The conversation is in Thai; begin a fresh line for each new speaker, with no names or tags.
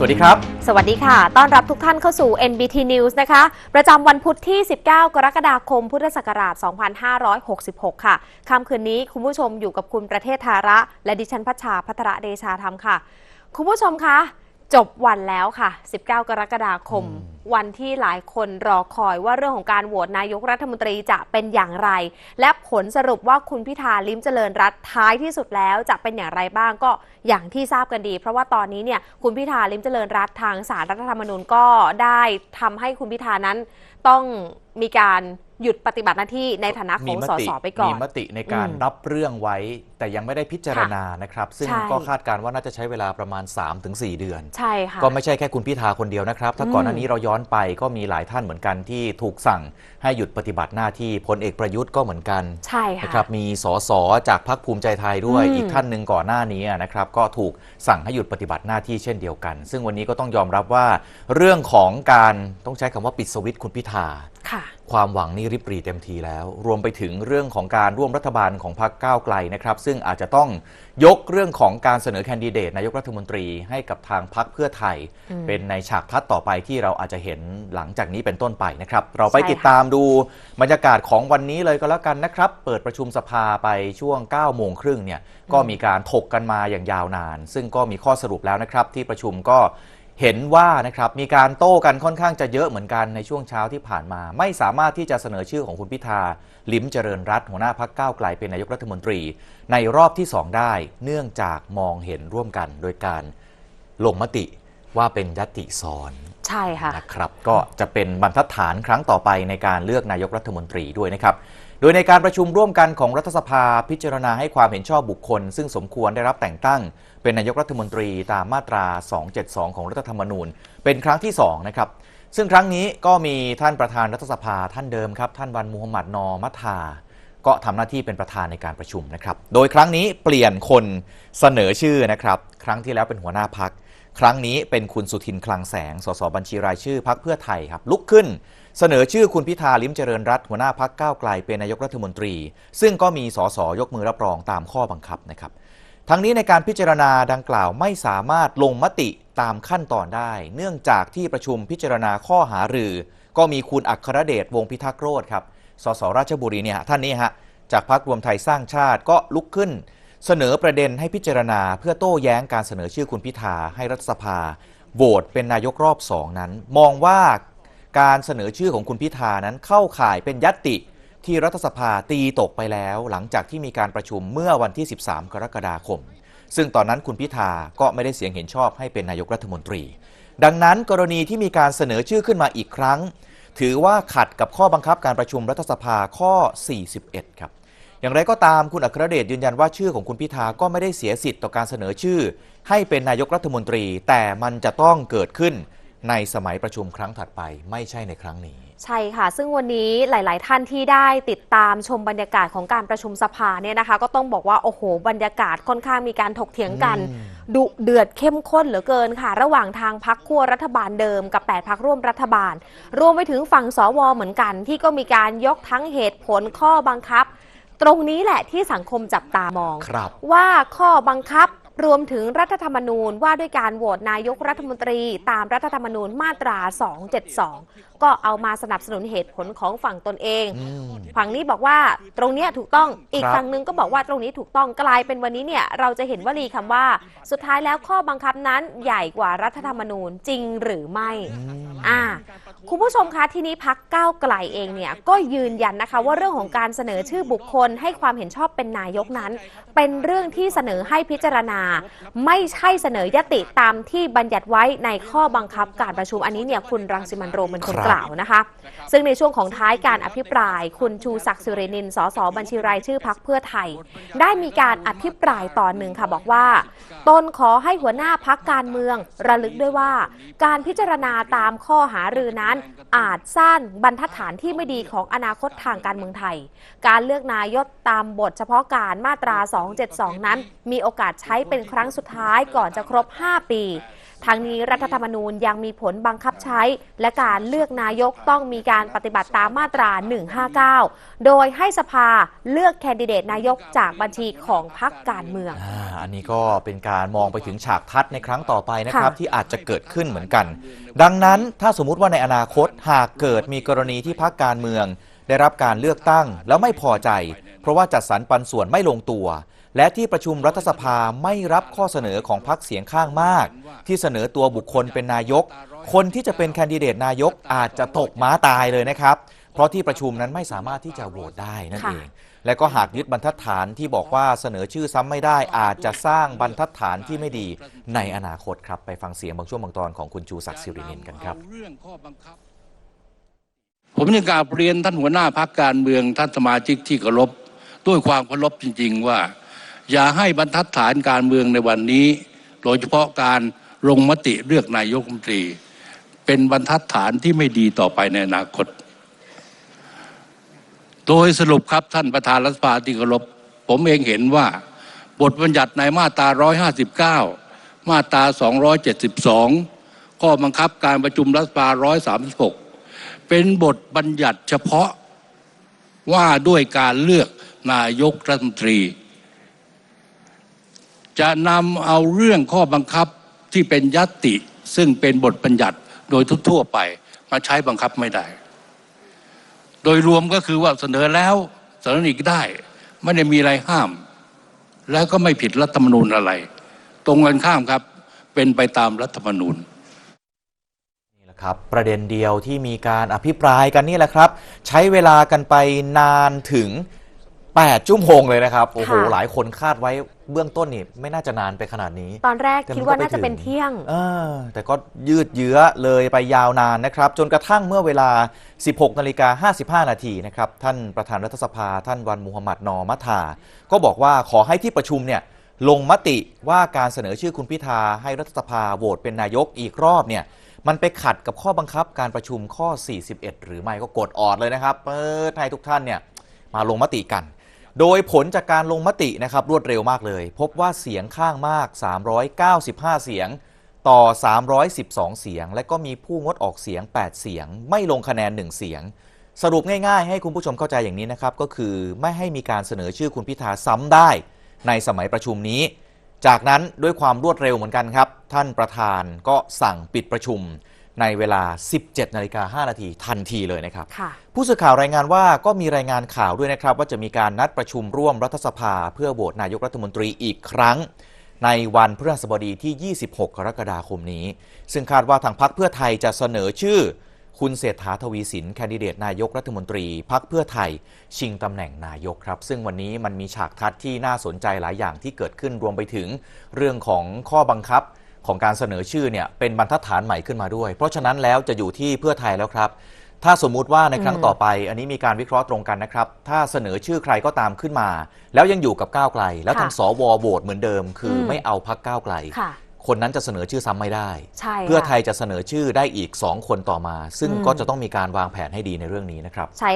สวัสดีครับ
สวัสดีค่ะ ต้อนรับทุกท่านเข้าสู่ NBT News นะคะ ประจำวันพุธที่ 19 กรกฎาคม พุทธศักราช 2566 ค่ะ ค่ำคืนนี้คุณผู้ชมอยู่กับคุณประเทศธาระ และดิฉันพัชชาพัทระเดชาธรรมค่ะ คุณผู้ชมคะ จบวันแล้วค่ะ 19 กรกฎาคม วันที่หลายคนรอคอยว่าเรื่องของการโหวตนายกรัฐมนตรีจะเป็นอย่างไร และผลสรุปว่าคุณพิธาลิ้มเจริญรัตน์ท้ายที่สุดแล้วจะเป็นอย่างไรบ้างก็อย่างที่ทราบกันดี เพราะว่าตอนนี้เนี่ยคุณพิธาลิ้มเจริญรัตน์ทางสารรัฐธรรมนูญก็ได้ทำให้คุณพิธานั้นต้องมีการหยุดปฏิบัติหน้าที่ในฐานะของสสไปก่อน
มีมติในการ
อืม
รับเรื่องไว้ แต่ยังไม่ได้พิจารณานะครับ ซึ่ง
ใช่
ก็คาดการณ์ว่าน่าจะใช้เวลาประมาณ 3-4 เดือน
ใช่ค่ะ
ก็ไม่ใช่แค่คุณพิธาคนเดียวนะครับ ถ้า
อืม
ก่อนหน้านี้เราย้อนไปก็มีหลายท่านเหมือนกันที่ถูกสั่งให้หยุดปฏิบัติหน้าที่พลเอกประยุทธ์ก็เหมือนกัน
ใช่ค่ะ
นะครับ มีสสจากพรรคภูมิใจไทยด้วย
อืม
อีกท่านหนึ่งก่อนหน้านี้นะครับ ก็ถูกสั่งให้หยุดปฏิบัติหน้าที่เช่นเดียวกัน ซึ่งวันนี้ก็ต้องยอมรับว่า เรื่องของการต้องใช้คำว่าปิดสวิตช์คุณพิธา
ค่ะ
ความหวังนี่ริบหรีเต็มทีแล้ว รวมไปถึงเรื่องของการร่วมรัฐบาลของพรรคก้าวไกลนะครับ ซึ่งอาจจะต้องยกเรื่องของการเสนอแคนดิเดตนายกรัฐมนตรีให้กับทางพรรคเพื่อไทย
อืม
เป็นในฉากทัดต่อไปที่เราอาจจะเห็นหลังจากนี้เป็นต้นไปนะครับ เราไป
ใช่ค่ะ
ติดตามดูบรรยากาศของวันนี้เลยก็แล้วกันนะครับ เปิดประชุมสภาไปช่วง9โมงครึ่งเนี่ยก็มีการถกกันมาอย่างยาวนาน ซึ่งก็มีข้อสรุปแล้วนะครับ ที่ประชุมก็ เห็นว่านะครับมีการโต้กันค่อนข้างจะเยอะเหมือนกันในช่วงเช้าที่ผ่านมา ไม่สามารถที่จะเสนอชื่อของคุณพิธา ลิ้มเจริญรัตน์หัวหน้าพักก้าวไกลเป็นนายกรัฐมนตรี ในรอบที่ 2 ได้ เนื่องจากมองเห็นร่วมกันโดยการลงมติว่าเป็นยติซ้อน
ใช่ค่ะ
นะครับก็จะเป็นบรรทัดฐานครั้งต่อไปในการเลือกนายกรัฐมนตรีด้วยนะครับ โดยในการประชุมร่วมกันของรัฐสภาพิจารณาให้ความเห็นชอบบุคคล ซึ่งสมควรได้รับแต่งตั้ง เป็นนายกรัฐมนตรีตามมาตรา 272 ของรัฐธรรมนูญ เป็นครั้งที่2นะครับซึ่งครั้งนี้ก็มีท่านประธานรัฐสภาท่านเดิมครับท่านวันมูฮัมหมัดนอมัทาก็ทำหน้าที่เป็นประธานในการประชุมนะครับ โดยครั้งนี้เปลี่ยนคนเสนอชื่อนะครับ ครั้งที่แล้วเป็นหัวหน้าพัก ครั้งนี้เป็นคุณสุทินคลังแสง สสบัญชีรายชื่อพักเพื่อไทยครับ ลุกขึ้น เสนอชื่อคุณพิธาลิ้มเจริญรัตหัวหน้าพักก้าวไกลเป็นนายกรัฐมนตรี ซึ่งก็มีสสยกมือรับรองตามข้อบังคับนะครับ ทั้งนี้ในการพิจารณาดังกล่าวไม่สามารถลงมติตามขั้นตอนได้ เนื่องจากที่ประชุมพิจารณาข้อหารือ ก็มีคุณอัครเดชวงพิทักษ์โรธครับสสราชบุรีเนี่ยท่านนี้ฮะจากพรรครวมไทยสร้างชาติก็ลุกขึ้น เสนอประเด็นให้พิจารณาเพื่อโต้แย้งการเสนอชื่อคุณพิธาให้รัฐสภาโหวตเป็นนายกรอบสองนั้น มองว่าการเสนอชื่อของคุณพิธานั้นเข้าข่ายเป็นยัตติที่รัฐสภาตีตกไปแล้ว หลังจากที่มีการประชุมเมื่อวันที่ 13 กรกฎาคม ซึ่งตอนนั้นคุณพิธาก็ไม่ได้เสียงเห็นชอบให้เป็นนายกรัฐมนตรี ดังนั้นกรณีที่มีการเสนอชื่อขึ้นมาอีกครั้ง ถือว่าขัดกับข้อบังคับการประชุมรัฐสภาข้อ 41 ครับ อย่างไรก็ตามคุณอัครเดชยืนยันว่าชื่อของคุณพิธาก็ไม่ได้เสียสิทธิ์ต่อการเสนอชื่อ ให้เป็นนายกรัฐมนตรี แต่มันจะต้องเกิดขึ้นในสมัยประชุมครั้งถัดไปไม่ใช่ในครั้งนี้
ใช่ค่ะ ซึ่งวันนี้หลาย ๆ ท่านที่ได้ติดตามชมบรรยากาศของการประชุมสภาเนี่ยนะคะ ก็ต้องบอกว่า โอ้โห บรรยากาศค่อนข้างมีการถกเถียงกัน
อืม
ดุเดือดเข้มข้นเหลือเกินค่ะ ระหว่างทางพักขั้วรัฐบาลเดิมกับ 8พักร่วมรัฐบาล รวมไปถึงฝั่งสวเหมือนกัน ที่ก็มีการยกทั้งเหตุผลข้อบังคับ ตรงนี้แหละที่สังคมจับตามอง
ครับ
ว่าข้อบังคับ รวมถึงรัฐธรรมนูญว่าด้วยการโหวตนายกรัฐมนตรี ตามรัฐธรรมนูญมาตรา 272 ก็เอามาสนับสนุนเหตุผลของฝั่งตนเอง
อืม
ฝั่งนี้บอกว่าตรงเนี้ยถูกต้องอีก
ครับ
ฝั่งหนึ่งก็บอกว่าตรงนี้ถูกต้องกลายเป็นวันนี้เนี่ยเราจะเห็นวลีคำว่า สุดท้ายแล้วข้อบังคับนั้นใหญ่กว่ารัฐธรรมนูญจริงหรือไม่อ่าคุณผู้ชมคะทีนี้พักก้าวไกลเองเนี่ยก็ยืนยันนะคะว่าเรื่องของการเสนอชื่อบุคคลให้ความเห็นชอบเป็นนายกนั้น เป็นเรื่องที่เสนอให้พิจารณาไม่ใช่เสนอยติตามที่บัญญัติไว้ในข้อบังคับการประชุมอันนี้เนี่ยคุณรังสิมันต์โรมเป็นคน
ครับ
กล่าวนะคะ ซึ่งในช่วงของท้ายการอภิปราย คุณชูศักดิ์สิรินินสสบัญชีรายชื่อพักเพื่อไทย ได้มีการอภิปรายตอนหนึ่งค่ะบอกว่า ตนขอให้หัวหน้าพักการเมือง ระลึกด้วยว่า การพิจารณาตามข้อหารือนั้น อาจสร้างบรรทัดฐานที่ไม่ดีของอนาคตทางการเมืองไทย การเลือกนายกตามบทเฉพาะการมาตรา 272 นั้น มีโอกาสใช้เป็นครั้งสุดท้ายก่อนจะครบ 5 ปีทั้งนี้รัฐธรรมนูญยังมีผลบังคับใช้ และการเลือกนายกต้องมีการปฏิบัติตามมาตรา 159 โดยให้สภาเลือกแคนดิเดตนายกจากบัญชีของพรรคการเมือง
อ่าอันนี้ก็เป็นการมองไปถึงฉากทัดในครั้งต่อไปนะครับ
ค่ะ
ที่อาจจะเกิดขึ้นเหมือนกัน ดังนั้นถ้าสมมุติว่าในอนาคตหากเกิดมีกรณีที่พรรคการเมือง ได้รับการเลือกตั้งแล้วไม่พอใจเพ ราะว่าจัดสรรปันส่วนไม่ลงตัว และที่ประชุมรัฐสภาไม่รับข้อเสนอของพรรคเสียงข้างมาก ที่เสนอตัวบุคคลเป็นนายก คนที่จะเป็นแคนดิเดตนายกอาจจะตกม้าตายเลยนะครับ เพราะที่ประชุมนั้นไม่สามารถที่จะโหวตได้นั่น
ค่ะ
เอง และก็หากยึดบรรทัดฐานที่บอกว่าเสนอชื่อซ้ำไม่ได้ อาจจะสร้างบรรทัดฐานที่ไม่ดีในอนาคตครับไปฟังเสียงบางช่วงบางตอนของคุณชูศักดิ์สิรินินกันครับ
เรื่องข้อบังคับผมยังกราบเรียนท่านหัวหน้าพักการเมืองท่านสมาชิกที่เคารพ ด้วยความเคารพจริง ๆ ว่า อย่าให้บรรทัดฐานการเมืองในวันนี้ โดยเฉพาะการลงมติเลือกนายกรัฐมนตรี เป็นบรรทัดฐานที่ไม่ดีต่อไปในอนาคต โดยสรุปครับท่านประธานรัฐสภาที่เคารพผมเองเห็นว่า บทบัญญัติในมาตรา 159 มาตรา 272 ข้อบังคับการประชุมรัฐสภา 136 เป็นบทบัญญัติเฉพาะว่าด้วยการเลือก นายกรัฐมนตรี จะนำเอาเรื่องข้อบังคับที่เป็นยัตติ ซึ่งเป็นบทบัญญัติโดยทั่วไป มาใช้บังคับไม่ได้ โดยรวมก็คือว่าเสนอแล้วเสนออีกได้ ไม่ได้มีอะไรห้าม แล้วก็ไม่ผิดรัฐธรรมนูญอะไร ตรงกันข้ามครับเป็นไปตามรัฐธรรมนูญ
นี่แหละครับประเด็นเดียวที่มีการอภิปรายกันนี่แหละครับ ใช้เวลากันไปนานถึง 8ชั่วโมงเลยนะครับ โอ้โห
ค่ะ
หลายคนคาดไว้เบื้องต้นนี่ไม่น่าจะนานไปขนาดนี้
ตอนแรก
แต่มัน
คิดว่า
ก็ไป
น่าจะเป็น
ถึง
เที่ยง
เออแต่ก็ยืดเยื้อเลยไปยาวนานนะครับ จนกระทั่งเมื่อเวลา 16นาฬิกา55 นาทีนะครับ ท่านประธานรัฐสภา ท่านวันมุฮัมมัดนอมัทา ก็บอกว่าขอให้ที่ประชุมเนี่ยลงมติว่าการเสนอชื่อคุณพิธาให้รัฐสภาโหวตเป็นนายกอีกรอบเนี่ย มันไปขัดกับข้อบังคับการประชุมข้อ 41 หรือไม่ก็กดออดเลยนะครับเปิดให้ทุกท่านเนี่ยมาลงมติกัน โดยผลจากการลงมตินะครับรวดเร็วมากเลย พบว่าเสียงข้างมาก 395 เสียง ต่อ 312 เสียง และก็มีผู้งดออกเสียง 8 เสียง ไม่ลงคะแนน 1 เสียง สรุปง่ายๆ ให้คุณผู้ชมเข้าใจอย่างนี้นะครับ ก็คือไม่ให้มีการเสนอชื่อคุณพิธาซ้ำได้ ในสมัยประชุมนี้ จากนั้นด้วยความรวดเร็วเหมือนกันครับ ท่านประธานก็สั่งปิดประชุม ในเวลา 17นาฬิกา5นาทีทันทีเลยนะครับ
ค่ะ
ผู้สื่อข่าวรายงานว่าก็มีรายงานข่าวด้วยนะครับ ว่าจะมีการนัดประชุมร่วมรัฐสภา เพื่อโหวตนายกรัฐมนตรีอีกครั้ง ในวันพฤหัสบดีที่ 26 กรกฎาคมนี้ ซึ่งคาดว่าทางพรรคเพื่อไทยจะเสนอชื่อ คุณเศรษฐาทวีสินแคนดิเดตนายกรัฐมนตรีพรรคเพื่อไทย ชิงตำแหน่งนายกครับ ซึ่งวันนี้มันมีฉากทัดที่น่าสนใจหลายอย่างที่เกิดขึ้นรวมไปถึง เรื่องของข้อบังคับ ของการเสนอชื่อเนี่ยเป็นบรรทัดฐานใหม่ขึ้นมาด้วย เพราะฉะนั้นแล้วจะอยู่ที่เพื่อไทยแล้วครับ ถ้าสมมุติว่าในครั้ง
อืม
ต่อไป อันนี้มีการวิเคราะห์ตรงกันนะครับ ถ้าเสนอชื่อใครก็ตามขึ้นมา แล้วยังอยู่กับก้าวไกล แล้วทางสวโหวตเหมือนเดิม คืออ
ม
ไม่เอาพักก้าวไกล
ค่ะ
คนนั้นจะเสนอชื่อซ้ำไม่ได้
ใช่
เพื่อ
ค่ะ
ไทยจะเสนอชื่อได้อีก 2 คนต่อมา ซึ่ง
อืม
ก็จะต้องมีการวางแผนให้ดีในเรื่องนี้นะครับ
ใช่